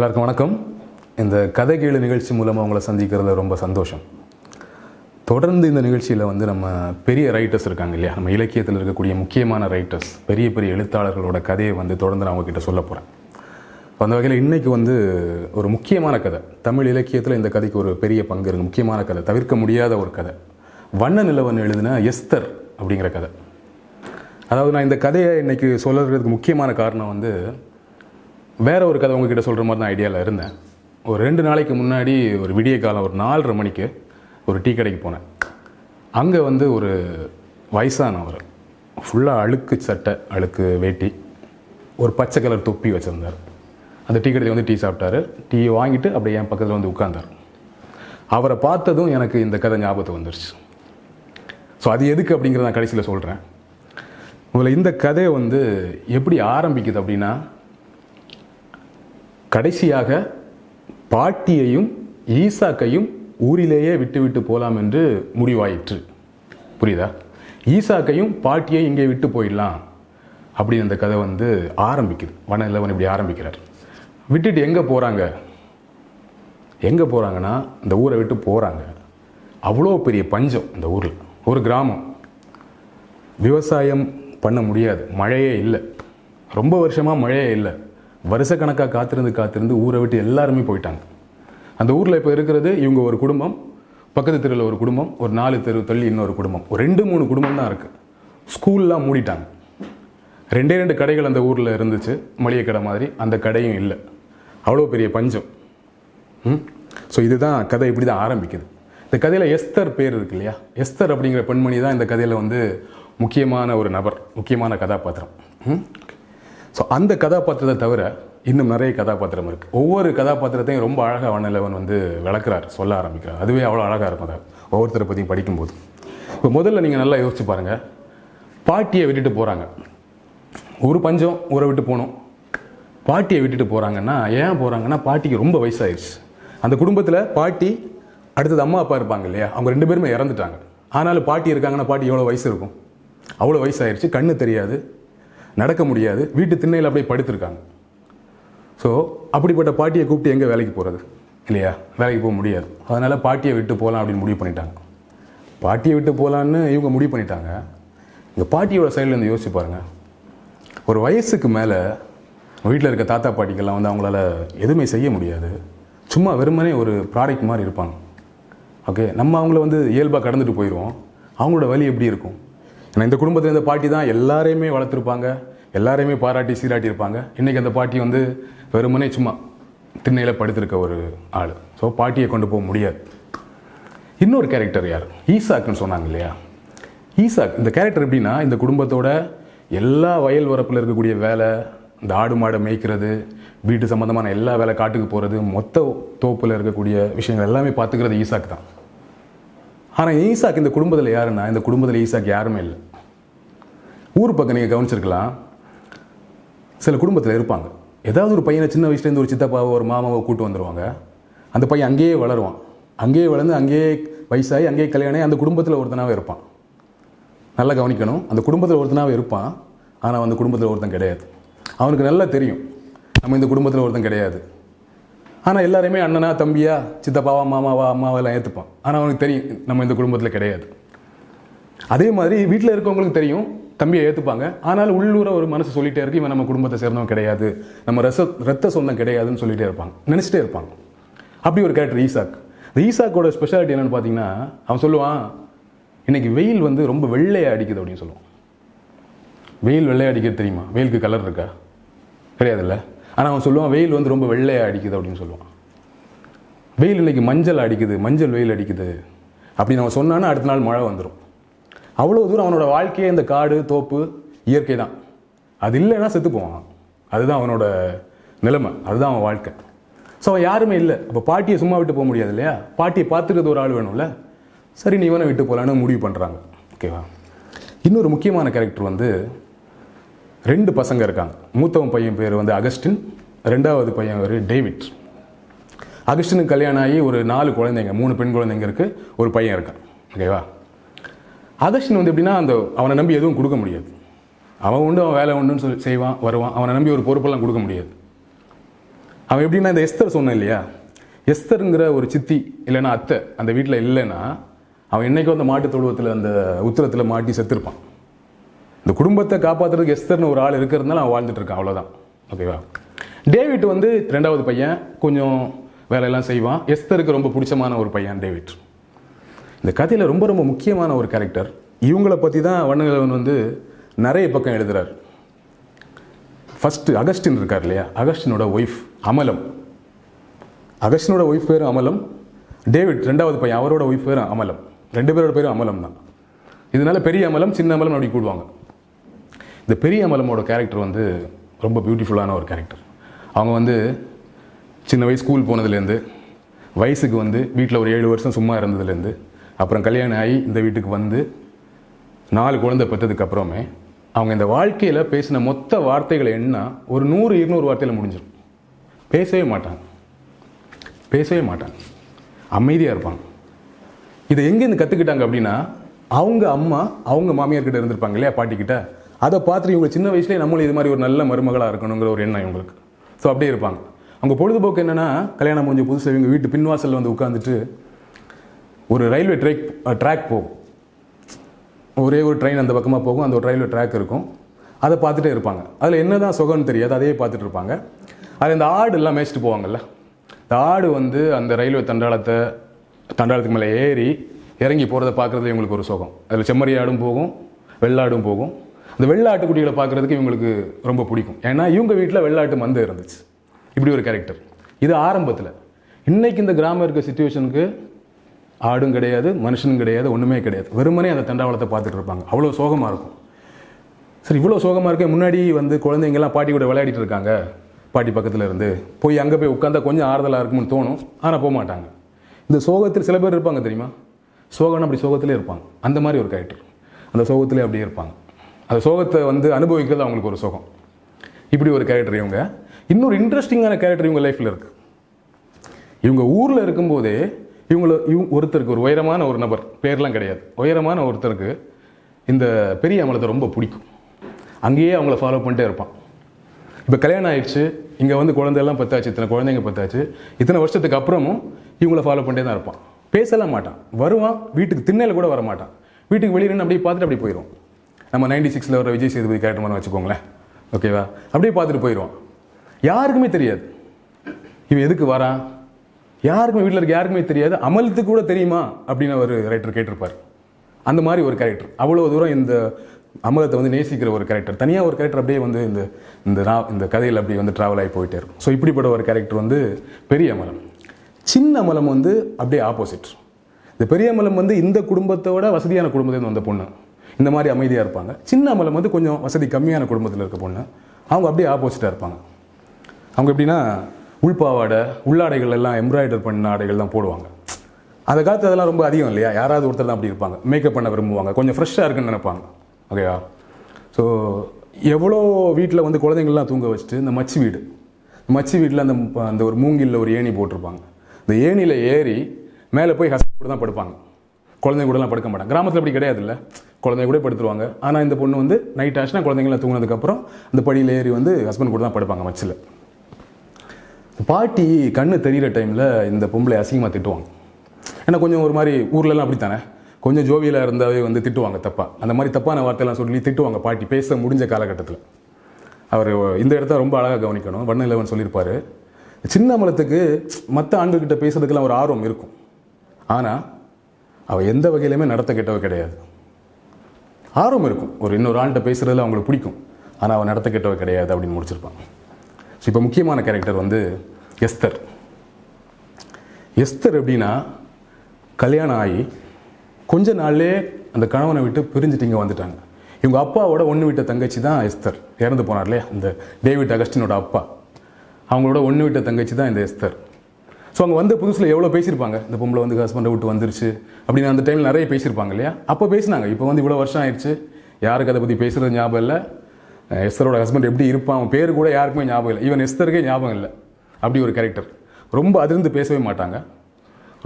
எல்லாருக்கும் வணக்கம். இந்த கதை கேளு நிகழ்ச்சி மூலமாக உங்களை சந்திக்கிறதுல ரொம்ப சந்தோஷம். தொடர்ந்து இந்த நிகழ்ச்சியில் வந்து நம்ம பெரிய ரைட்டர்ஸ் இருக்காங்க இல்லையா? நம்ம இலக்கியத்தில் இருக்கக்கூடிய முக்கியமான ரைட்டர்ஸ் பெரிய பெரிய எழுத்தாளர்களோட கதையை வந்து தொடர்ந்து நான் உங்ககிட்ட சொல்ல போகிறேன் அந்த வகையில் இன்றைக்கி வந்து ஒரு முக்கியமான கதை. தமிழ் இலக்கியத்தில் இந்த கதைக்கு ஒரு பெரிய பங்கு இருக்கு. முக்கியமான கதை. தவிர்க்க முடியாத ஒரு கதை. வண்ண நிலவன் எழுதின எஸ்தர் அப்படிங்கிற கதை. அதாவது நான் இந்த கதையை இன்றைக்கி சொல்லுறதுக்கு முக்கியமான காரணம் வந்து வேற ஒரு கதை உங்ககிட்ட சொல்கிற மாதிரி தான் ஐடியாவில் இருந்தேன். ஒரு ரெண்டு நாளைக்கு முன்னாடி ஒரு விடிய காலம் ஒரு நாலரை மணிக்கு ஒரு டீ கடைக்கு போனேன். அங்கே வந்து ஒரு வயசானவர் ஃபுல்லாக அழுக்கு சட்டை அழுக்கு வேட்டி ஒரு பச்சை கலர் தொப்பி வச்சுருந்தார். அந்த டீ கடையில் வந்து டீ சாப்பிட்டாரு. டீ வாங்கிட்டு அப்படியே என் பக்கத்தில் வந்து உட்காந்தார் அவரை பார்த்ததும் எனக்கு இந்த கதை ஞாபகத்துக்கு வந்துருச்சு. ஸோ அது எதுக்கு அப்படிங்கிறத நான் கடைசியில் சொல்கிறேன் முதல்ல இந்த கதை வந்து எப்படி ஆரம்பிக்குது அப்படின்னா கடைசியாக பாட்டியையும் ஈசாக்கையும் ஊரிலேயே விட்டு விட்டு என்று முடிவாயிற்று. புரியுதா? ஈசாக்கையும் பாட்டியை இங்கே விட்டு போயிடலாம் அப்படின்னு அந்த கதை வந்து ஆரம்பிக்குது. வன இப்படி ஆரம்பிக்கிறார். விட்டுட்டு எங்கே போகிறாங்க எங்கே போகிறாங்கன்னா இந்த ஊரை விட்டு போகிறாங்க அவ்வளோ பெரிய பஞ்சம் இந்த ஊரில். ஒரு கிராமம். விவசாயம் பண்ண முடியாது. மழையே இல்லை. ரொம்ப வருஷமாக மழையே இல்லை. வருஷக்கணக்காக காத்திருந்து காத்திருந்து ஊரை விட்டு எல்லாருமே போயிட்டாங்க. அந்த ஊரில் இப்போ இருக்கிறது இவங்க ஒரு குடும்பம் பக்கத்து தெருவில் ஒரு குடும்பம் ஒரு நாலு தெரு தள்ளி இன்னொரு குடும்பம். ஒரு ரெண்டு மூணு குடும்பம் தான் இருக்குது ஸ்கூல்லாம் மூடிட்டாங்க. ரெண்டே ரெண்டு கடைகள் அந்த ஊரில் இருந்துச்சு. மளிகை கடை மாதிரி. அந்த கடையும் இல்லை. அவ்வளோ பெரிய பஞ்சம். ம்? ஸோ இதுதான் கதை இப்படி தான் ஆரம்பிக்குது. இந்த கதையில் எஸ்தர் பேர் இருக்கு இல்லையா? எஸ்தர் அப்படிங்கிற பெண்மணி தான் இந்த கதையில் வந்து முக்கியமான ஒரு நபர் முக்கியமான கதாபாத்திரம். ம்? ஸோ அந்த கதாபாத்திரத்தை தவிர இன்னும் நிறைய கதாபாத்திரம் இருக்குது ஒவ்வொரு கதாபாத்திரத்தையும் ரொம்ப அழகாக வண்ணலவன் வந்து விளக்குறார் சொல்ல ஆரம்பிக்கிறார். அதுவே அவ்வளோ அழகாக இருக்கும் அதை. ஒவ்வொருத்தரை பற்றியும் படிக்கும்போது. இப்போ முதல்ல நீங்கள் நல்லா யோசிச்சு பாருங்கள் பாட்டியை விட்டுட்டு போகிறாங்க ஒரு பஞ்சம் ஊரை விட்டு போகணும். பாட்டியை விட்டுட்டு போகிறாங்கன்னா ஏன் போகிறாங்கன்னா பாட்டிக்கு ரொம்ப வயசாயிருச்சு. அந்த குடும்பத்தில் பாட்டி அடுத்தது அம்மா அப்பா இருப்பாங்க இல்லையா? அவங்க ரெண்டு பேருமே இறந்துட்டாங்க. ஆனாலும் பாட்டி இருக்காங்கன்னா பாட்டி எவ்வளோ வயசு இருக்கும்? அவ்வளோ வயசாயிருச்சு. கண்ணு தெரியாது. நடக்க முடியாது. வீட்டு திண்ணையில் அப்படியே படுத்திருக்காங்க. ஸோ அப்படிப்பட்ட பாட்டியை கூப்பிட்டு எங்கே வேலைக்கு போகிறது இல்லையா? வேலைக்கு போக முடியாது. அதனால் பாட்டியை விட்டு போகலாம் அப்படின்னு முடிவு பண்ணிட்டாங்க. பாட்டியை விட்டு போகலான்னு இவங்க முடிவு பண்ணிட்டாங்க. இந்த பாட்டியோட சைட்லேருந்து யோசிச்சு பாருங்கள் ஒரு வயசுக்கு மேலே வீட்டில் இருக்க தாத்தா பாட்டிக்கெல்லாம் வந்து அவங்களால எதுவுமே செய்ய முடியாது. சும்மா வெறுமனே ஒரு ப்ராடக்ட் மாதிரி இருப்பாங்க. ஓகே நம்ம அவங்கள வந்து இயல்பாக கடந்துட்டு போயிடுவோம் அவங்களோட வழி எப்படி இருக்கும்? ஏன்னா இந்த குடும்பத்தில் இந்த பாட்டி தான் எல்லாரையுமே வளர்த்துருப்பாங்க. எல்லாரையுமே பாராட்டி சீராட்டி இருப்பாங்க இன்றைக்கி அந்த பாட்டி வந்து வெறுமனே சும்மா திண்ணையில் படுத்திருக்க ஒரு ஆள். ஸோ பாட்டியை கொண்டு போக முடியாது. இன்னொரு கேரக்டர் யார்? ஈசாக்குன்னு சொன்னாங்க இல்லையா? ஈசாக் இந்த கேரக்டர் எப்படின்னா இந்த குடும்பத்தோட எல்லா வயல் வரப்பில் இருக்கக்கூடிய வேலை இந்த ஆடு மாடை மேய்க்கிறது வீட்டு சம்மந்தமான எல்லா வேலை காட்டுக்கு போகிறது மொத்த தோப்பில் இருக்கக்கூடிய விஷயங்கள் எல்லாமே பார்த்துக்கிறது ஈசாக் தான். ஆனால் ஈசாக் இந்த குடும்பத்தில் யாருன்னா இந்த குடும்பத்தில் ஈசாக் யாருமே இல்லை. ஊர் பக்கம் நீங்கள் கவனிச்சிருக்கலாம். சில குடும்பத்தில் இருப்பாங்க. ஏதாவது ஒரு பையனை சின்ன வயசுலேருந்து ஒரு சித்தப்பாவோ ஒரு மாமாவோ கூட்டு வந்துடுவாங்க அந்த பையன் அங்கேயே வளருவான். அங்கேயே வளர்ந்து அங்கேயே வயசாகி அங்கேயே கல்யாணம் அந்த குடும்பத்தில் ஒருத்தனாகவே இருப்பான். நல்லா கவனிக்கணும். அந்த குடும்பத்தில் ஒருத்தனாகவே இருப்பான். ஆனால் அந்த குடும்பத்தில் ஒருத்தன் கிடையாது. அவனுக்கு நல்லா தெரியும். நம்ம இந்த குடும்பத்தில் ஒருத்தன் கிடையாது. ஆனால் எல்லாருமே அண்ணனா தம்பியா சித்தப்பாவா மாமாவா அம்மாவெல்லாம் ஏற்றுப்பான் ஆனால் அவனுக்கு தெரியும் நம்ம இந்த குடும்பத்தில் கிடையாது. அதே மாதிரி வீட்டில் இருக்கவங்களுக்கு தெரியும். தம்பியை ஏற்றுப்பாங்க ஆனால் உள்ளூர ஒரு மனசு சொல்லிட்டே இருக்கு இவன் நம்ம குடும்பத்தை சேர்ந்தவன் கிடையாது. நம்ம ரச ரத்த சொந்தம் கிடையாதுன்னு சொல்லிட்டே இருப்பாங்க நினச்சிட்டே இருப்பாங்க அப்படி ஒரு கேரக்டர் ஈசாக். இந்த ஈசாக்கோட ஸ்பெஷாலிட்டி என்னன்னு பார்த்தீங்கன்னா அவன் சொல்லுவான் இன்னைக்கு வெயில் வந்து ரொம்ப வெள்ளையாக அடிக்குது அப்படின்னு சொல்லுவான். வெயில் வெள்ளையாக அடிக்கிறது தெரியுமா? வெயிலுக்கு கலர் இருக்கா? கிடையாதுல்ல. ஆனால் அவன் சொல்லுவான் வெயில் வந்து ரொம்ப வெள்ளையாக அடிக்குது அப்படின்னு சொல்லுவான். வெயில் இன்னைக்கு மஞ்சள் அடிக்குது மஞ்சள் வெயில் அடிக்குது. அப்படின்னு அவன் சொன்னான்னா அடுத்த நாள் மழை வந்துடும் அவ்வளோ தூரம் அவனோட வாழ்க்கையே இந்த காடு தோப்பு இயற்கை தான். அது இல்லைன்னா செத்து போவான். அதுதான் அவனோட நிலைமை. அதுதான் அவன் வாழ்க்கை. ஸோ அவன் யாருமே இல்லை. அப்போ பாட்டியை சும்மா விட்டு போக முடியாது இல்லையா? பாட்டியை பார்த்துக்கிறது ஒரு ஆள் வேணும்ல? சரி நீ இவனை விட்டு போகலான்னு முடிவு பண்ணுறாங்க ஓகேவா இன்னொரு முக்கியமான கேரக்டர் வந்து ரெண்டு பசங்க இருக்காங்க. மூத்தவன் பையன் பேர் வந்து அகஸ்டின். ரெண்டாவது பையன் பேர் டேவிட். அகஸ்டினுக்கு கல்யாணம் ஆகி ஒரு நாலு குழந்தைங்க மூணு பெண் குழந்தைங்க இருக்குது ஒரு பையன் இருக்கான். ஓகேவா அதர்ஷன் வந்து எப்படின்னா அந்த அவனை நம்பி எதுவும் கொடுக்க முடியாது. அவன் உண்டு அவன் வேலை உண்டுன்னு சொல்லி செய்வான் வருவான். அவனை நம்பி ஒரு பொறுப்பெல்லாம் கொடுக்க முடியாது. அவன் எப்படின்னா இந்த எஸ்தர் சொன்னேன் இல்லையா? எஸ்தருங்கிற ஒரு சித்தி இல்லைன்னா அத்தை அந்த வீட்டில் இல்லைன்னா அவன் என்றைக்கும் அந்த மாட்டு தொழுவத்தில் அந்த உத்தரத்தில் மாட்டி செத்துருப்பான். இந்த குடும்பத்தை காப்பாற்றுறதுக்கு எஸ்தர்னு ஒரு ஆள் இருக்கிறதுனால அவன் வாழ்ந்துட்டு இருக்கான் அவ்வளோதான் ஓகேவா? டேவிட் வந்து ரெண்டாவது பையன் கொஞ்சம் வேலையெல்லாம் செய்வான். எஸ்தருக்கு ரொம்ப பிடிச்சமான ஒரு பையன் டேவிட். இந்த கதையில் ரொம்ப ரொம்ப முக்கியமான ஒரு கேரக்டர் இவங்கள பற்றி தான் வண்ணநிலவன் வந்து நிறைய பக்கம் எழுதுகிறார் ஃபஸ்ட்டு அகஸ்டின் இருக்கார் இல்லையா? அகஸ்டினோட ஒய்ஃப் அமலம். அகஸ்டினோட ஒய்ஃப் பேர் அமலம். டேவிட் ரெண்டாவது பையன் அவரோட ஒய்ஃப் பேர் அமலம். ரெண்டு பேரோட பேரும் அமலம் தான் இதனால பெரிய அமலம் சின்ன அமலம் அப்படி கூடுவாங்க. இந்த பெரிய அமலமோட கேரக்டர் வந்து ரொம்ப பியூட்டிஃபுல்லான ஒரு கேரக்டர் அவங்க வந்து சின்ன வயசு ஸ்கூல் போனதுலேருந்து வயசுக்கு வந்து வீட்டில் ஒரு ஏழு வருஷம் சும்மா இருந்ததுலேருந்து அப்புறம் கல்யாணம் ஆகி இந்த வீட்டுக்கு வந்து நாலு குழந்தை பெற்றதுக்கு அப்புறமே அவங்க இந்த வாழ்க்கையில் பேசின மொத்த வார்த்தைகளை என்ன ஒரு நூறு இருநூறு வார்த்தையில் முடிஞ்சிடும் பேசவே மாட்டாங்க. பேசவே மாட்டாங்க. அமைதியாக இருப்பாங்க. இதை எங்கேருந்து கற்றுக்கிட்டாங்க அப்படின்னா அவங்க அம்மா அவங்க மாமியார்கிட்ட இருந்திருப்பாங்க இல்லையா பாட்டிக்கிட்ட அதை பார்த்துட்டு இவங்க சின்ன வயசுலேயே நம்மளும் இது மாதிரி ஒரு நல்ல மருமகளாக இருக்கணுங்கிற ஒரு எண்ணம் இவங்களுக்கு. ஸோ அப்படியே இருப்பாங்க. அவங்க பொழுதுபோக்கு என்னென்னா கல்யாணம் முடிஞ்ச புதுசு இவங்க வீட்டு பின்வாசலில் வந்து உட்காந்துட்டு ஒரு ரயில்வே ட்ரேக் ட்ராக் போகும் ஒரே ஒரு ட்ரெயின் அந்த பக்கமாக போகும் அந்த ஒரு ரயில்வே ட்ராக் இருக்கும். அதை பார்த்துட்டே இருப்பாங்க. அதில் என்ன தான் சுகம்னு தெரியாது அதையே பார்த்துட்டு இருப்பாங்க. அதில் இந்த ஆடு எல்லாம் மேய்ச்சிட்டு போவாங்கல்ல. இந்த ஆடு வந்து அந்த ரயில்வே தண்டாளத்தை தண்டாளத்துக்கு மேலே ஏறி இறங்கி போகிறத பார்க்குறது இவங்களுக்கு ஒரு சுகம். அதில் செம்மறி ஆடும் போகும் வெள்ளாடும் போகும். அந்த வெள்ளாட்டுக்குட்டிகளை பார்க்குறதுக்கு இவங்களுக்கு ரொம்ப பிடிக்கும். ஏன்னா இவங்க வீட்டில் வெள்ளாட்டு மந்து இருந்துச்சு. இப்படி ஒரு கேரக்டர் இது ஆரம்பத்தில். இன்றைக்கி இந்த கிராமம் இருக்க சுச்சுவேஷனுக்கு ஆடும் கிடையாது மனுஷனும் கிடையாது ஒன்றுமே கிடையாது. வெறுமனே அந்த தண்டாவளத்தை பார்த்துட்டு இருப்பாங்க. அவ்வளோ சோகமாக இருக்கும். சரி இவ்வளோ சோகமாக இருக்க முன்னாடி வந்து குழந்தைங்கெல்லாம் பாட்டி கூட விளையாடிட்டு இருக்காங்க பாட்டி பக்கத்தில் இருந்து. போய் அங்கே போய் உட்காந்தா கொஞ்சம் ஆறுதலாக இருக்கும்னு தோணும். ஆனால் போக மாட்டாங்க. இந்த சோகத்தில் சில பேர் இருப்பாங்க தெரியுமா? சோகம்னா அப்படி சோகத்திலே இருப்பாங்க. அந்த மாதிரி ஒரு கேரக்டர் அந்த சோகத்திலே அப்படியே இருப்பாங்க. அந்த சோகத்தை வந்து அனுபவிக்கிறது அவங்களுக்கு ஒரு சோகம். இப்படி ஒரு கேரக்டர் இவங்க. இன்னொரு இன்ட்ரெஸ்டிங்கான கேரக்டர் இவங்க லைஃப்பில் இருக்குது இவங்க ஊரில் இருக்கும்போதே இவங்கள இவங்க ஒருத்தருக்கு ஒரு உயரமான ஒரு நபர் பேர்லாம் கிடையாது. உயரமான ஒருத்தருக்கு இந்த பெரிய அமலத்தை ரொம்ப பிடிக்கும். அங்கேயே அவங்கள ஃபாலோ பண்ணிட்டே இருப்பான். இப்போ கல்யாணம் ஆயிடுச்சு இங்கே வந்து குழந்தையெல்லாம் பத்தாச்சு இத்தனை குழந்தைங்க பத்தாச்சு இத்தனை வருஷத்துக்கு அப்புறமும் இவங்கள ஃபாலோ பண்ணிட்டே தான் இருப்பான். பேசலாம் மாட்டான். வருவான் வீட்டுக்கு திண்ணையில் கூட வர மாட்டான் வீட்டுக்கு வெளியே நின்று அப்படியே பார்த்துட்டு அப்படியே போயிடுவான் நம்ம நைன்டி சிக்ஸில் வர விஜய் சேதுபதி கேரக்டர் மாதிரி வச்சுக்கோங்களேன். ஓகேவா அப்படியே பார்த்துட்டு போயிடுவான். யாருக்குமே தெரியாது. இவன் எதுக்கு வரான்? யாருக்குமே வீட்டில் இருக்க யாருக்குமே தெரியாது. அமலுக்கு கூட தெரியுமா? அப்படின்னு ஒரு ரைட்டர் கேட்டிருப்பார். அந்த மாதிரி ஒரு கேரக்டர் அவ்வளோ தூரம் இந்த அமலத்தை வந்து நேசிக்கிற ஒரு கேரக்டர் தனியாக ஒரு கேரக்டர் அப்படியே வந்து இந்த இந்த ரா இந்த கதையில் அப்படியே வந்து ட்ராவல் ஆகி போயிட்டே இருக்கும். ஸோ இப்படிப்பட்ட ஒரு கேரக்டர் வந்து பெரிய அமலம். சின்ன அமலம் வந்து அப்படியே ஆப்போசிட் இந்த பெரிய அமலம் வந்து இந்த குடும்பத்தோட வசதியான குடும்பத்துலேருந்து வந்த பொண்ணு. இந்த மாதிரி அமைதியாக இருப்பாங்க. சின்ன அமலம் வந்து கொஞ்சம் வசதி கம்மியான குடும்பத்தில் இருக்க பொண்ணு. அவங்க அப்படியே ஆப்போசிட்டாக இருப்பாங்க. அவங்க எப்படின்னா உள்பாவாடை உள்ளாடைகள் எல்லாம் எம்ப்ராய்டர் பண்ண ஆடைகள் தான் போடுவாங்க. அந்த காலத்து அதெல்லாம் ரொம்ப அதிகம் இல்லையா? யாராவது ஒருத்தர் தான் அப்படி இருப்பாங்க. மேக்கப் பண்ண விரும்புவாங்க. கொஞ்சம் ஃப்ரெஷ்ஷாக இருக்குன்னு நினைப்பாங்க. ஓகேவா ஸோ எவ்வளோ வீட்டில் வந்து குழந்தைங்கள்லாம் தூங்க வச்சுட்டு இந்த மச்சி வீடு. மச்சி வீட்டில் அந்த அந்த ஒரு மூங்கிலில் ஒரு ஏணி போட்டிருப்பாங்க. இந்த ஏணியில் ஏறி மேலே போய் ஹஸ்பண்ட் கூட தான் படுப்பாங்க. குழந்தைங்க கூடலாம் படுக்க மாட்டாங்க. கிராமத்தில் அப்படி கிடையாது இல்லை குழந்தைங்க கூட படுத்துருவாங்க. ஆனால் இந்த பொண்ணு வந்து நைட் ஆச்சுன்னா குழந்தைங்களாம் தூங்கினதுக்கப்புறம் அந்த படியில் ஏறி வந்து ஹஸ்பண்ட் கூட தான் படுப்பாங்க மச்சில். பாட்டி கண்ணு தெரியிற டைமில் இந்த பொம்பளை அசிங்கமாக திட்டுவாங்க. ஏன்னா கொஞ்சம் ஒரு மாதிரி ஊர்லலாம் அப்படி தானே கொஞ்சம் ஜோவியலாக இருந்தாவே வந்து திட்டுவாங்க தப்பாக அந்த மாதிரி தப்பான வார்த்தையெல்லாம் சொல்லி திட்டுவாங்க பாட்டி பேச முடிஞ்ச காலகட்டத்தில். அவர் இந்த இடத்த ரொம்ப அழகாக கவனிக்கணும். வண்ண இலவன் சொல்லியிருப்பார். சின்ன மலத்துக்கு மற்ற ஆண்கள்கிட்ட பேசுறதுக்கெல்லாம் ஒரு ஆர்வம் இருக்கும். ஆனால் அவள் எந்த வகையிலுமே நடத்த கெட்டவ கிடையாது. ஆர்வம் இருக்கும். ஒரு இன்னொரு ஆண்கிட்ட பேசுறதுல அவங்களுக்கு பிடிக்கும். ஆனால் அவன் நடத்த கெட்டவ கிடையாது அப்படின்னு முடிச்சிருப்பான் ஸோ இப்போ முக்கியமான கேரக்டர் வந்து எஸ்தர். எஸ்தர் எப்படின்னா கல்யாணம் ஆகி கொஞ்ச நாள்லே அந்த கணவனை விட்டு பிரிஞ்சுட்டு இங்கே வந்துட்டாங்க. இவங்க அப்பாவோட ஒன்று விட்ட தங்கச்சி தான் எஸ்தர். இறந்து போனார் இல்லையா? இந்த டேவிட் அகஸ்டினோட அப்பா. அவங்களோட ஒன்று விட்ட தங்கச்சி தான் இந்த எஸ்தர். ஸோ அவங்க வந்த புதுசில் எவ்வளோ பேசியிருப்பாங்க? இந்த பொம்பளை வந்து ஹஸ்பண்டை விட்டு வந்துருச்சு. அப்படின்னு அந்த டைமில் நிறைய பேசியிருப்பாங்க இல்லையா? அப்போ பேசினாங்க. இப்போ வந்து இவ்வளோ வருஷம் ஆயிடுச்சு. யாருக்கு அதை பற்றி பேசுகிறது ஞாபகம் இல்லை. எஸ்தரோட ஹஸ்பண்ட் எப்படி இருப்பான் அவன் பேர் கூட யாருக்குமே ஞாபகம் இல்லை. ஈவன் எஸ்தருக்கே ஞாபகம் இல்லை. அப்படி ஒரு கேரக்டர் ரொம்ப அதிர்ந்து பேசவே மாட்டாங்க.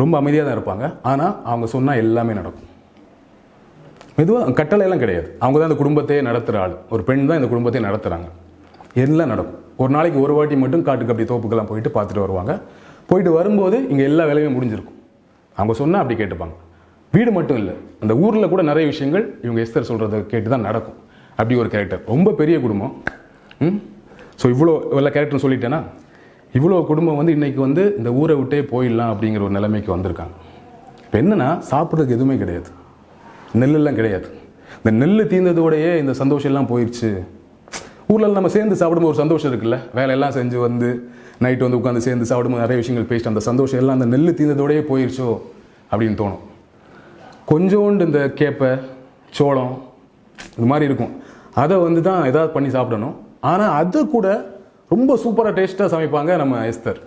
ரொம்ப அமைதியாக தான் இருப்பாங்க. ஆனால் அவங்க சொன்னால் எல்லாமே நடக்கும். மெதுவாக கட்டளை எல்லாம் கிடையாது. அவங்க தான் இந்த குடும்பத்தையே நடத்துகிற ஆள். ஒரு பெண் தான் இந்த குடும்பத்தையே நடத்துகிறாங்க எல்லாம் நடக்கும். ஒரு நாளைக்கு ஒரு வாட்டி மட்டும் காட்டுக்கு அப்படி தோப்புக்கெல்லாம் போயிட்டு பார்த்துட்டு வருவாங்க. போயிட்டு வரும்போது இங்கே எல்லா வேலையும் முடிஞ்சிருக்கும். அவங்க சொன்னால் அப்படி கேட்டுப்பாங்க. வீடு மட்டும் இல்லை அந்த ஊரில் கூட நிறைய விஷயங்கள் இவங்க எஸ்தர் சொல்கிறத கேட்டு தான் நடக்கும். அப்படி ஒரு கேரக்டர் ரொம்ப பெரிய குடும்பம். ம்? ஸோ இவ்வளோ எல்லா கேரக்டர்னு சொல்லிட்டேன்னா இவ்வளோ குடும்பம் வந்து இன்றைக்கி வந்து இந்த ஊரை விட்டே போயிடலாம் அப்படிங்கிற ஒரு நிலைமைக்கு வந்திருக்காங்க. இப்போ என்னென்னா சாப்பிட்றதுக்கு எதுவுமே கிடையாது. நெல்லெல்லாம் கிடையாது. இந்த நெல் தீர்ந்ததோடையே இந்த சந்தோஷம் எல்லாம் போயிடுச்சு ஊரில் நம்ம சேர்ந்து சாப்பிடும்போது ஒரு சந்தோஷம் இருக்குல்ல? வேலையெல்லாம் செஞ்சு வந்து நைட்டு வந்து உட்காந்து சேர்ந்து சாப்பிடும்போது நிறைய விஷயங்கள் பேசிட்டு அந்த சந்தோஷம் எல்லாம் அந்த நெல் தீர்ந்ததோடையே போயிடுச்சோ அப்படின்னு தோணும். கொஞ்சோண்டு இந்த கேப்பை சோளம் இது மாதிரி இருக்கும். அதை வந்து தான் ஏதாவது பண்ணி சாப்பிடணும். ஆனால் அது கூட ரொம்ப சூப்பராக டேஸ்ட்டாக சமைப்பாங்க நம்ம எஸ்தர்.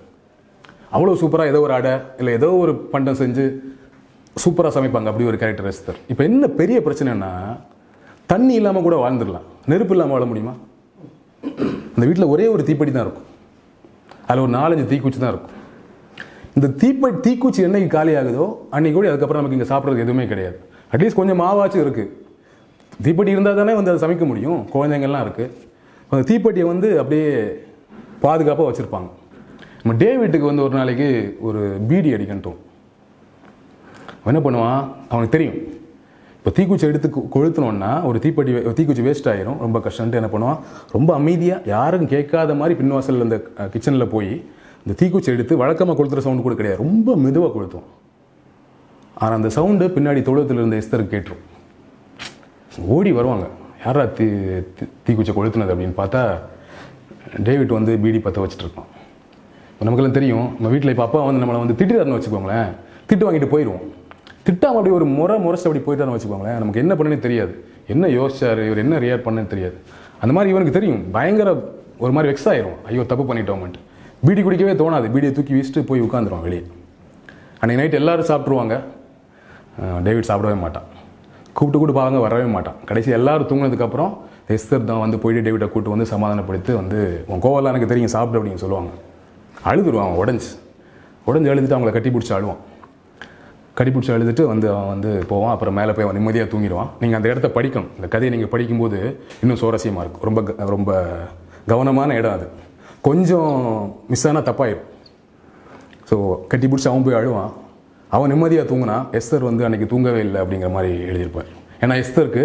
அவ்வளோ சூப்பராக ஏதோ ஒரு அடை இல்லை ஏதோ ஒரு பண்டம் செஞ்சு சூப்பராக சமைப்பாங்க அப்படி ஒரு கேரக்டர் எஸ்தர். இப்போ என்ன பெரிய பிரச்சனைனா தண்ணி இல்லாமல் கூட வாழ்ந்துடலாம். நெருப்பு இல்லாமல் வாழ முடியுமா? அந்த வீட்டில் ஒரே ஒரு தீப்பெட்டி தான் இருக்கும். அதில் ஒரு நாலஞ்சு தீக்குச்சி தான் இருக்கும். இந்த தீப்பெ தீக்குச்சி என்னைக்கு காலி ஆகுதோ அன்னைக்கு கூட அதுக்கப்புறம் நமக்கு இங்கே சாப்பிட்றதுக்கு எதுவுமே கிடையாது. அட்லீஸ்ட் கொஞ்சம் மாவாச்சும் இருக்குது தீப்பெட்டி இருந்தால் தானே வந்து அதை சமைக்க முடியும். குழந்தைங்கள்லாம் இருக்குது அந்த தீப்பெட்டியை வந்து அப்படியே பாதுகாப்பாக வச்சுருப்பாங்க. நம்ம டேவிட்டுக்கு வந்து ஒரு நாளைக்கு ஒரு பீடி அடிக்கட்டும் அவன் என்ன பண்ணுவான்? அவனுக்கு தெரியும். இப்போ தீக்குச்சி எடுத்து கொ- கொளுத்துனோன்னா ஒரு தீப்பெட்டி வே- தீக்குச்சி வேஸ்ட் ஆயிரும். ரொம்ப கஷ்டம்ட்டு என்ன பண்ணுவான்? ரொம்ப அமைதியாக யாரும் கேட்காத மாதிரி பின்வாசலில் இந்த கிச்சனில் போய் இந்த தீக்குச்சி எடுத்து வழக்கமாக கொளுத்துற சவுண்டு கூட கிடையாது. ரொம்ப மெதுவாக கொளுத்தும். ஆனால் அந்த சவுண்டு பின்னாடி தொழுவத்தில் இருந்த எஸ்தருக்கு கேட்டுரும். ஓடி வருவாங்க. யாரா தீ தீ- கொளுத்துனது அப்படின்னு பார்த்தா டேவிட் வந்து பீடி பற்ற வச்சுட்ருக்கோம் இப்போ நமக்கெல்லாம் தெரியும் நம்ம வீட்டில் இப்போ அப்பா வந்து நம்மளை வந்து திட்டுறாருன்னு வச்சுக்கோங்களேன். திட்டு வாங்கிட்டு போயிடுவோம் திட்டாம அப்படி ஒரு முறை முறைச்சு அப்படி போயிட்டாருன்னு வச்சுக்கோங்களேன். நமக்கு என்ன பண்ணுன்னு தெரியாது. என்ன யோசிச்சார் இவர் என்ன ரியாக்ட் பண்ணுன்னு தெரியாது. அந்த மாதிரி இவனுக்கு தெரியும். பயங்கர ஒரு மாதிரி வெக்ஸ் ஆயிரும். ஐயோ தப்பு பண்ணிட்டோம்ட்டு பீடி குடிக்கவே தோணாது. பீடியை தூக்கி வீசிட்டு போய் உட்காந்துருவான் வெளியே. அன்றைக்கி நைட் எல்லோரும் சாப்பிட்ருவாங்க டேவிட் சாப்பிடவே மாட்டான். கூப்பிட்டு கூப்பிட்டு பாருங்க வரவே மாட்டான். கடைசி எல்லாரும் தூங்கினதுக்கப்புறம் எஸ்தர் தான் வந்து போயிட்டு டேவிட்டை கூப்பிட்டு வந்து சமாதானப்படுத்தி வந்து உன் கோவெல்லாம் எனக்கு தெரியும் சாப்பிடு அப்படின்னு சொல்லுவாங்க. அழுதுருவான் அவன் உடஞ்சி. உடஞ்சி எழுதிட்டு அவங்கள கட்டி பிடிச்சி அழுவான். கட்டி பிடிச்சி அழுதுட்டு வந்து அவன் வந்து போவான் அப்புறம் மேலே போய் அவன் நிம்மதியாக தூங்கிடுவான். நீங்கள் அந்த இடத்த படிக்கணும். இந்த கதையை நீங்கள் படிக்கும்போது இன்னும் சுவாரஸ்யமாக இருக்கும். ரொம்ப க- ரொம்ப கவனமான இடம் அது. கொஞ்சம் மிஸ் ஆனால் தப்பாயிடும் ஸோ கட்டி பிடிச்சி அவன் போய் அழுவான். அவன் நிம்மதியாக தூங்கினா எஸ்தர் வந்து அன்றைக்கி தூங்கவே இல்லை அப்படிங்கிற மாதிரி எழுதியிருப்பார். ஏன்னா எஸ்தருக்கு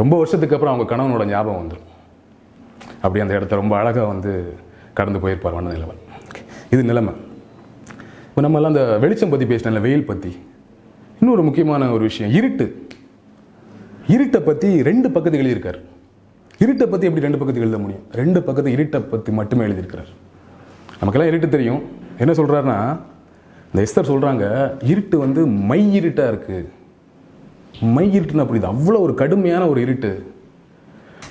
ரொம்ப வருஷத்துக்கு அப்புறம் அவங்க கணவனோட ஞாபகம் வந்துடும் அப்படி அந்த இடத்த ரொம்ப அழகாக வந்து கடந்து போயிருப்பார் வண்ண நிலவன் இது நிலைமை. இப்போ நம்மலாம் அந்த வெளிச்சம் பற்றி பேசினல வெயில் பற்றி இன்னொரு முக்கியமான ஒரு விஷயம் இருட்டு. இருட்டை பற்றி ரெண்டு பக்கத்து எழுதியிருக்கார். இருட்டை பற்றி எப்படி ரெண்டு பக்கத்து எழுத முடியும்? ரெண்டு பக்கத்து இருட்டை பற்றி மட்டுமே எழுதியிருக்கிறார். நமக்கெல்லாம் இருட்டு தெரியும். என்ன சொல்கிறாருன்னா இந்த எஸ்தர் சொல்கிறாங்க இருட்டு வந்து மை இருட்டாக இருக்குது மை இருட்டுன்னு அப்படி அவ்வளோ ஒரு கடுமையான ஒரு இருட்டு.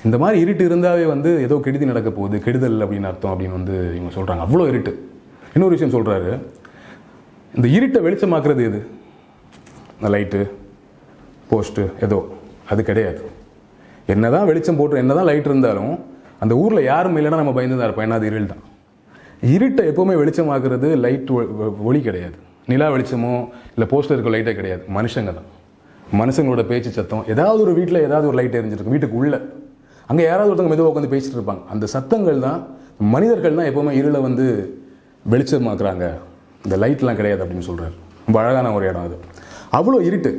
இந்த மாதிரி இருட்டு இருந்தாவே வந்து ஏதோ கெடுதி நடக்க போகுது கெடுதல் அப்படின்னு அர்த்தம் அப்படின்னு வந்து இவங்க சொல்கிறாங்க அவ்வளோ இருட்டு. இன்னொரு விஷயம் சொல்கிறாரு இந்த இருட்டை வெளிச்சமாக்குறது எது? இந்த லைட்டு போஸ்ட்டு ஏதோ. அது கிடையாது. என்ன தான் வெளிச்சம் போட்டு என்னதான் லைட் இருந்தாலும் அந்த ஊரில் யாரும் இல்லைன்னா நம்ம பயந்து தான் இருப்போம். ஏன்னா அது இருள் தான். இருட்டை எப்போவுமே வெளிச்சமாக்குறது லைட் ஒளி கிடையாது. நிலா வெளிச்சமோ இல்லை போஸ்டர் இருக்க லைட்டே கிடையாது. மனுஷங்க தான். மனுஷங்களோட பேச்சு சத்தம் ஏதாவது ஒரு வீட்டில் ஏதாவது ஒரு லைட் எரிஞ்சிருக்கும். வீட்டுக்கு உள்ள அங்கே யாராவது ஒருத்தவங்க மெதுவாக உட்காந்து பேசிட்டு இருப்பாங்க. அந்த சத்தங்கள் தான் மனிதர்கள் தான் எப்போவுமே இருளை வந்து வெளிச்சமாக்குறாங்க. இந்த லைட்லாம் கிடையாது அப்படின்னு சொல்கிறார் ரொம்ப அழகான ஒரு இடம் அது. அவ்வளோ இருட்டு.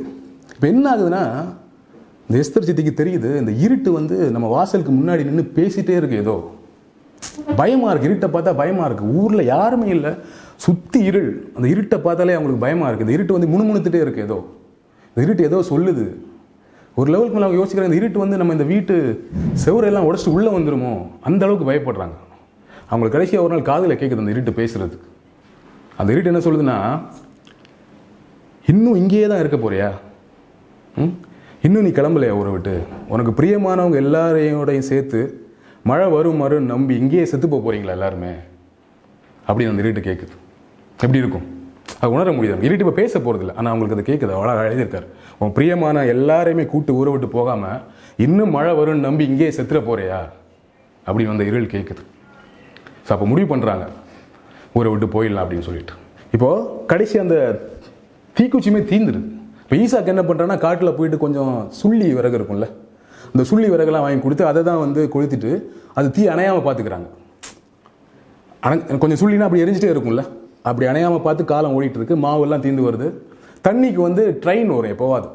இப்போ என்ன ஆகுதுன்னா இந்த எஸ்தர் சித்திக்கு தெரியுது இந்த இருட்டு வந்து நம்ம வாசலுக்கு முன்னாடி நின்று பேசிட்டே இருக்கு ஏதோ. பயமாக இருக்குது இருட்டை பார்த்தா பயமாக இருக்குது ஊரில் யாருமே இல்லை. சுற்றி இருள். அந்த இருட்டை பார்த்தாலே அவங்களுக்கு பயமாக இருக்குது இந்த இருட்டு வந்து முணுமுணுத்துட்டே இருக்குது ஏதோ. இந்த இருட்டு ஏதோ சொல்லுது. ஒரு லெவலுக்கு மேலே அவங்க யோசிக்கிறாங்க இந்த இருட்டு வந்து நம்ம இந்த வீட்டு செவரெல்லாம் உடச்சிட்டு உள்ளே வந்துருமோ? அந்த அளவுக்கு பயப்படுறாங்க. அவங்களுக்கு கடைசியாக ஒரு நாள் காதில் கேட்குது அந்த இருட்டு பேசுகிறதுக்கு அந்த இருட்டு என்ன சொல்லுதுன்னா இன்னும் இங்கேயே தான் இருக்க போறியா? ம்? இன்னும் நீ கிளம்பலையா ஊரை விட்டு? உனக்கு பிரியமானவங்க எல்லாரையோடையும் சேர்த்து மழை வரும் வரும் நம்பி இங்கேயே செத்து போக போகிறீங்களா எல்லாருமே? அப்படின்னு அந்த இருட்டு கேட்குது எப்படி இருக்கும்? அது உணர முடியாது இருட்டு இப்போ பேச போகிறதில்ல ஆனால் அவங்களுக்கு அது கேட்குது அவ்வளோ எழுதியிருக்காரு. உன் பிரியமான எல்லாரையுமே கூட்டு ஊரை விட்டு போகாமல் இன்னும் மழை வரும்னு நம்பி இங்கேயே செத்துற போறியா? அப்படின்னு அந்த இருள் கேட்குது ஸோ அப்போ முடிவு பண்ணுறாங்க ஊரை விட்டு போயிடலாம் அப்படின்னு சொல்லிட்டு. இப்போது கடைசி அந்த தீக்குச்சியுமே தீந்துடுது. இப்போ ஈசாக்கு என்ன பண்ணுறான்னா காட்டில் போயிட்டு கொஞ்சம் சுள்ளி விறகு இருக்கும்ல? அந்த சுள்ளி விறகுலாம் வாங்கி கொடுத்து அதை தான் வந்து கொளுத்திட்டு அது தீ அணையாமல் பார்த்துக்கிறாங்க. அணை கொஞ்சம் சுள்ளினா அப்படி எரிஞ்சிட்டே இருக்கும்ல. அப்படி அணையாமல் பார்த்து காலம் ஓடிட்டு இருக்கு மாவெல்லாம் தீந்து வருது. தண்ணிக்கு வந்து ட்ரெயின் வரும் எப்போவாது.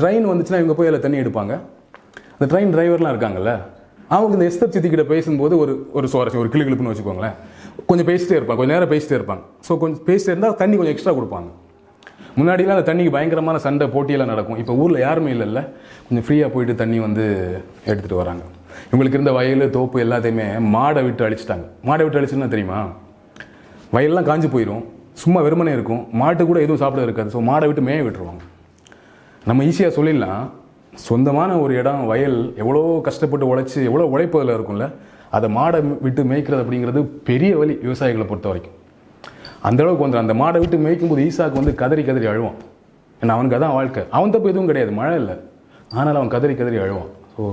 ட்ரெயின் வந்துச்சுன்னா இவங்க போய் அதில் தண்ணி எடுப்பாங்க. அந்த ட்ரெயின் டிரைவர்லாம் இருக்காங்கல்ல. அவங்க இந்த எஸ்தர் சித்தி கிட்ட பேசும்போது ஒரு ஒரு சுவாரஸ்யம் ஒரு கிளு கிளுக்குன்னு வச்சுக்கோங்களேன். கொஞ்சம் பேசிட்டே இருப்பாங்க. கொஞ்சம் நேரம் பேசிட்டே இருப்பாங்க. ஸோ கொஞ்சம் பேசிட்டே இருந்தால் தண்ணி கொஞ்சம் எக்ஸ்ட்ரா கொடுப்பாங்க. முன்னாடிலாம் அந்த தண்ணிக்கு பயங்கரமான சண்டை போட்டியெல்லாம் நடக்கும். இப்போ ஊரில் யாருமே இல்லைல்ல. கொஞ்சம் ஃப்ரீயாக போயிட்டு தண்ணி வந்து எடுத்துகிட்டு வராங்க. இவங்களுக்கு இருந்த வயல் தோப்பு எல்லாத்தையுமே மாடை விட்டு அழிச்சிட்டாங்க. மாடை விட்டு அழிச்சுன்னா தெரியுமா? வயல்லாம் காஞ்சு போயிடும் சும்மா வெறுமனே இருக்கும். மாட்டு கூட எதுவும் சாப்பிட இருக்காது. ஸோ மாடை விட்டு மேய விட்டுருவாங்க. நம்ம ஈஸியாக சொல்லிடலாம். சொந்தமான ஒரு இடம் வயல் எவ்வளோ கஷ்டப்பட்டு உழைச்சி எவ்வளோ உழைப்பு அதில் இருக்கும்ல? அதை மாடை விட்டு மேய்க்கிறது அப்படிங்கிறது பெரிய வழி விவசாயிகளை பொறுத்த வரைக்கும். அந்த அளவுக்கு அந்த மாடை விட்டு மேய்க்கும் போது ஈசாக்கு வந்து கதறி கதறி அழுவான். ஏன்னா அவனுக்கு அதான் வாழ்க்கை. அவன் தப்பு எதுவும் கிடையாது. மழை இல்லை. ஆனால் அவன் கதறி கதறி அழுவான். ஸோ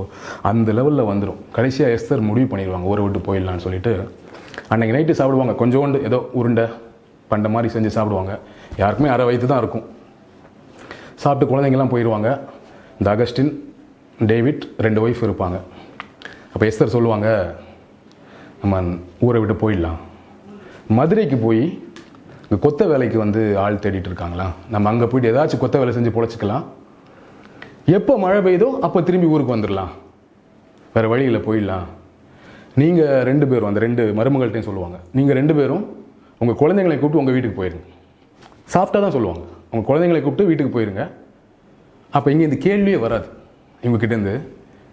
அந்த லெவலில் வந்துடும் கடைசியாக எஸ்தர் முடிவு பண்ணிடுவாங்க. ஊரை விட்டு போயிடலான்னு சொல்லிட்டு. அன்றைக்கி நைட்டு சாப்பிடுவாங்க. கொஞ்சோண்டு ஏதோ உருண்டை பண்ட மாதிரி செஞ்சு சாப்பிடுவாங்க. யாருக்குமே அரை வயிற்று தான் இருக்கும். சாப்பிட்டு குழந்தைங்கள்லாம் போயிடுவாங்க. இந்த அகஸ்டின் டேவிட் ரெண்டு ஒய்ஃப் இருப்பாங்க. அப்போ எஸ்தர் சொல்லுவாங்க நம்ம ஊரை விட்டு போயிடலாம். மதுரைக்கு போய் இந்த கொத்த வேலைக்கு வந்து ஆள் தேடிட்டு இருக்காங்களா? நம்ம அங்கே போயிட்டு ஏதாச்சும் கொத்த வேலை செஞ்சு பொழைச்சிக்கலாம். எப்போ மழை பெய்யுதோ அப்போ திரும்பி ஊருக்கு வந்துடலாம். வேறு வழியில் போயிடலாம். நீங்கள் ரெண்டு பேரும் அந்த ரெண்டு மருமகள்கிட்டையும் சொல்லுவாங்க. நீங்கள் ரெண்டு பேரும் உங்கள் குழந்தைங்களை கூப்பிட்டு உங்கள் வீட்டுக்கு போயிருங்க. சாஃப்டாக தான் சொல்லுவாங்க. உங்கள் குழந்தைங்களை கூப்பிட்டு வீட்டுக்கு போயிருங்க. அப்போ இங்கே இந்த கேள்வியே வராது. இவங்ககிட்டேருந்து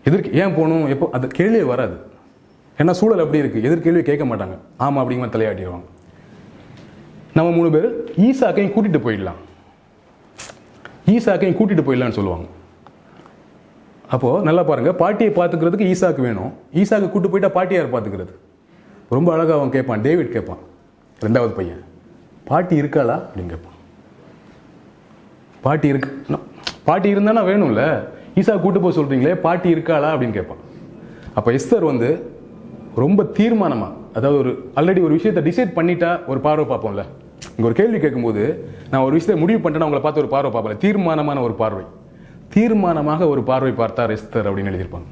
எதிர்க்கு ஏன் போகணும்? எப்போ? அது கேள்வியே வராது. ஏன்னா சூழல் அப்படி இருக்குது எதிர்கேள்வி கேட்க மாட்டாங்க. ஆமாம் அப்படிங்கிற தலையாட்டிடுவாங்க. நம்ம மூணு பேர் ஈசாக்கையும் கூட்டிகிட்டு போயிடலாம். ஈசாக்கையும் கூட்டிகிட்டு போயிடலான்னு சொல்லுவாங்க. அப்போது நல்லா பாருங்கள் பாட்டியை பார்த்துக்கிறதுக்கு ஈசாக்கு வேணும். ஈசாக்கு கூட்டு போயிட்டா பாட்டியார் பார்த்துக்கிறது? ரொம்ப அழகாக அவன் கேட்பான் டேவிட் கேட்பான் ரெண்டாவது பையன். பாட்டி இருக்காளா? அப்படின்னு கேட்பான். பாட்டி இருக்கு பாட்டி இருந்தானா வேணும்ல? ஈசா கூட்டு போக சொல்கிறீங்களே பாட்டி இருக்காளா? அப்படின்னு கேட்பான். அப்போ எஸ்தர் வந்து ரொம்ப தீர்மானமாக அதாவது ஒரு ஆல்ரெடி ஒரு விஷயத்தை டிசைட் பண்ணிட்டா ஒரு பார்வை பார்ப்போம்ல. இங்கே ஒரு கேள்வி கேட்கும்போது நான் ஒரு விஷயத்தை முடிவு பண்ணிட்டேன் உங்களை பார்த்து ஒரு பார்வை பார்ப்பேன். தீர்மானமான ஒரு பார்வை. தீர்மானமாக ஒரு பார்வை பார்த்தார் எஸ்தர் அப்படின்னு எழுதியிருப்பாங்க.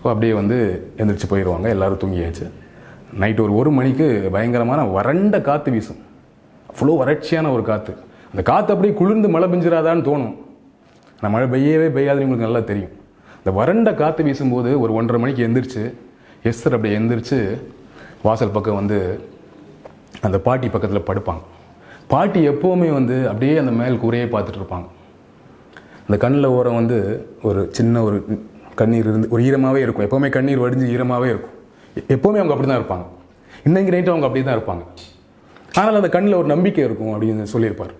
ஸோ அப்படியே வந்து எந்திரிச்சு போயிடுவாங்க எல்லோரும் தூங்கியாச்சு. நைட்டு ஒரு ஒரு மணிக்கு பயங்கரமான வறண்ட காற்று வீசும். அவ்வளோ வறட்சியான ஒரு காற்று அந்த காற்று அப்படியே குளிர்ந்து மழை பெஞ்சிராதான்னு தோணும். ஆனால் மழை பெய்யவே பெய்யாதுன்னு உங்களுக்கு நல்லா தெரியும். இந்த வறண்ட காற்று வீசும்போது ஒரு ஒன்றரை மணிக்கு எந்திரிச்சு எஸ்தர் அப்படியே எந்திரிச்சு வாசல் பக்கம் வந்து அந்த பாட்டி பக்கத்தில் படுப்பாங்க. பாட்டி எப்போவுமே வந்து அப்படியே அந்த மேல் கூரையே பார்த்துட்டு இருப்பாங்க. அந்த கண்ணில் ஓரம் வந்து ஒரு சின்ன ஒரு கண்ணீர் இருந்து ஒரு ஈரமாகவே இருக்கும். எப்போவுமே கண்ணீர் வடிஞ்சு ஈரமாகவே இருக்கும். எ- எப்போவுமே அவங்க அப்படி தான் இருப்பாங்க. இன்னைக்கு நைட்டு அவங்க அப்படி தான் இருப்பாங்க. ஆனால் அந்த கண்ணில் ஒரு நம்பிக்கை இருக்கும் அப்படின்னு சொல்லியிருப்பார்.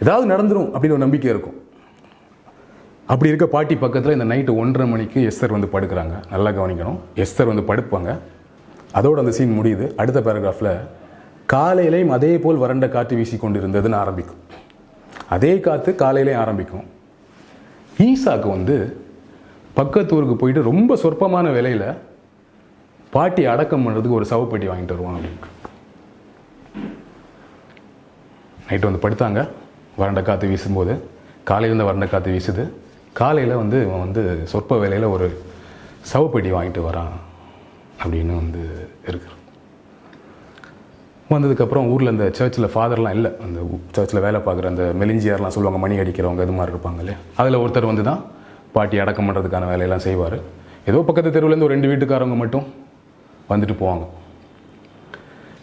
ஏதாவது நடந்துடும் அப்படின்னு ஒரு நம்பிக்கை இருக்கும். அப்படி இருக்க பாட்டி பக்கத்தில் இந்த நைட்டு ஒன்றரை மணிக்கு எஸ்தர் வந்து படுக்கிறாங்க. நல்லா கவனிக்கணும். எஸ்தர் வந்து படுப்பாங்க. அதோடு அந்த சீன் முடியுது. அடுத்த பேராகிராஃபில் காலையிலையும் அதே போல் வறண்ட காற்று வீசி கொண்டிருந்ததுன்னு ஆரம்பிக்கும். அதே காற்று காலையிலையும் ஆரம்பிக்கும். ஈசாக்கு வந்து பக்கத்து ஊருக்கு போயிட்டு ரொம்ப சொற்பமான விலையில் பாட்டி அடக்கம் பண்ணுறதுக்கு ஒரு சவப்பெட்டி வாங்கிட்டு வருவான் அப்படின்னு. நைட்டு வந்து படுத்தாங்க. வறண்ட காற்று வீசும்போது காலையிலேருந்து வறண்ட காற்று வீசுது. காலையில் வந்து இவன் வந்து சொற்ப விலையில் ஒரு சவப்பெட்டி வாங்கிட்டு வரான் அப்படின்னு வந்து இருக்கிறான் வந்ததுக்கப்புறம் ஊரில் அந்த சர்ச்சில் ஃபாதர்லாம் இல்லை. அந்த சர்ச்சில் வேலை பார்க்குற அந்த மெலிஞ்சியார்லாம் சொல்லுவாங்க மணி அடிக்கிறவங்க இது மாதிரி இருப்பாங்க இல்லையா? அதில் ஒருத்தர் வந்து தான் பாட்டி அடக்கம் பண்ணுறதுக்கான வேலையெல்லாம் செய்வார். ஏதோ பக்கத்து தெருவுலேருந்து ஒரு ரெண்டு வீட்டுக்காரவங்க மட்டும் வந்துட்டு போவாங்க.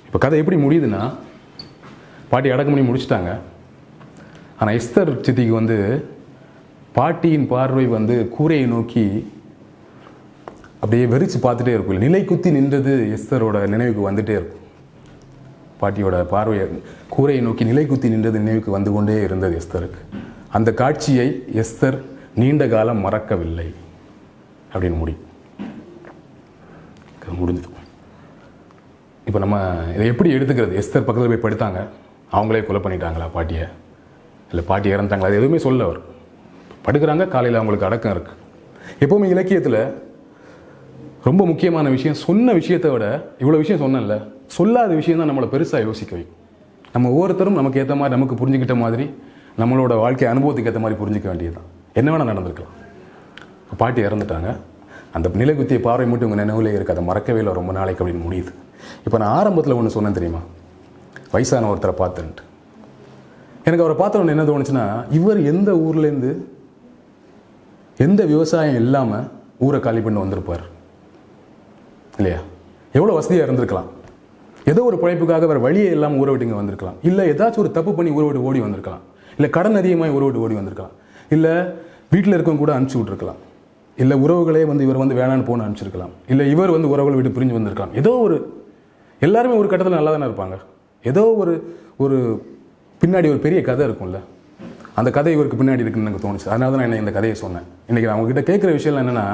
இப்போ கதை எப்படி முடியுதுன்னா பாட்டி அடக்கம் பண்ணி முடிச்சிட்டாங்க. ஆனால் எஸ்தர் சித்திக்கு வந்து பாட்டியின் பார்வை வந்து கூரையை நோக்கி அப்படியே வெறிச்சு பார்த்துட்டே இருக்கும். நிலை குத்தி நின்றது எஸ்தரோட நினைவுக்கு வந்துட்டே இருக்கும். பாட்டியோட பார்வையை கூரையை நோக்கி நிலை குத்தி நின்றது நினைவுக்கு வந்து கொண்டே இருந்தது எஸ்தருக்கு. அந்த காட்சியை எஸ்தர் நீண்ட காலம் மறக்கவில்லை. அப்படின்னு முடியும் முடிஞ்சது. இப்போ நம்ம இதை எப்படி எடுத்துக்கிறது? எஸ்தர் பக்கத்தில் போய் படுத்தாங்க. அவங்களே கொலை பண்ணிட்டாங்களா பாட்டியை? இல்லை பாட்டி இறந்துட்டாங்களா? அது எதுவுமே சொல்ல அவர். படுக்கிறாங்க காலையில் அவங்களுக்கு அடக்கம் இருக்குது எப்போவுமே இலக்கியத்தில் ரொம்ப முக்கியமான விஷயம் சொன்ன விஷயத்தை விட இவ்வளோ விஷயம் சொன்னேன்ல சொல்லாத விஷயம் தான் நம்மளை பெருசாக யோசிக்க வைக்கும். நம்ம ஒவ்வொருத்தரும் நமக்கு ஏற்ற மாதிரி நமக்கு புரிஞ்சுக்கிட்ட மாதிரி நம்மளோட வாழ்க்கை அனுபவத்துக்கு ஏற்ற மாதிரி புரிஞ்சுக்க வேண்டியதுதான். என்ன வேணால் நடந்திருக்கலாம். பாட்டி இறந்துட்டாங்க. அந்த நிலை குத்திய பார்வை மட்டும் உங்கள் நினைவுலே இருக்குது அதை மறக்கவே இல்லை. ரொம்ப நாளைக்கு அப்படின்னு முடியுது. இப்போ நான் ஆரம்பத்தில் ஒன்று சொன்னேன் தெரியுமா? வயசான ஒருத்தரை பார்த்துன்ட்டு. எனக்கு அவரை பார்த்த ஒன்று என்ன தோணுச்சுன்னா இவர் எந்த ஊர்லேருந்து எந்த விவசாயம் இல்லாமல் ஊரை காலி பண்ணி வந்திருப்பார். இல்லையா? எவ்வளோ வசதியாக இருந்திருக்கலாம். ஏதோ ஒரு பிழைப்புக்காக வேறு வழியே இல்லாமல் ஊரை விட்டு இங்கே வந்திருக்கலாம். இல்லை ஏதாச்சும் ஒரு தப்பு பண்ணி ஊரை விட்டு ஓடி வந்திருக்கலாம். இல்லை கடன் அதிகமாக ஊரை விட்டு ஓடி வந்திருக்கலாம். இல்லை வீட்டில் இருக்கவங்க கூட அனுப்பிச்சி விட்ருக்கலாம் இல்லை உறவுகளே வந்து இவர் வந்து வேணான்னு போன அனுப்பிச்சிருக்கலாம். இல்லை இவர் வந்து உறவுகளை விட்டு பிரிஞ்சு வந்திருக்கலாம். ஏதோ ஒரு எல்லாருமே ஒரு கட்டத்தில் நல்லா தானே இருப்பாங்க. ஏதோ ஒரு ஒரு பின்னாடி ஒரு பெரிய கதை இருக்கும்ல. அந்த கதை இவருக்கு பின்னாடி இருக்குன்னு எனக்கு தோணுச்சு. அதனால தான் நான் இந்த கதையை சொன்னேன். இன்றைக்கி நான் உங்ககிட்ட கேட்குற விஷயம் என்னென்னா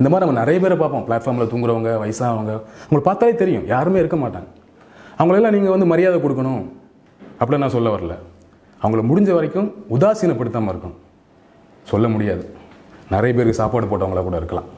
இந்த மாதிரி நம்ம நிறைய பேரை பார்ப்போம். பிளாட்ஃபார்மில் தூங்குறவங்க வயசானவங்க. உங்களுக்கு பார்த்தாலே தெரியும். யாருமே இருக்க மாட்டாங்க. அவங்களெல்லாம் நீங்கள் வந்து மரியாதை கொடுக்கணும். அப்படின்னு நான் சொல்ல வரல. அவங்கள முடிஞ்ச வரைக்கும் உதாசீனப்படுத்தாமல் இருக்கும் சொல்ல முடியாது. நிறைய பேருக்கு சாப்பாடு போட்டவங்களா கூட இருக்கலாம்.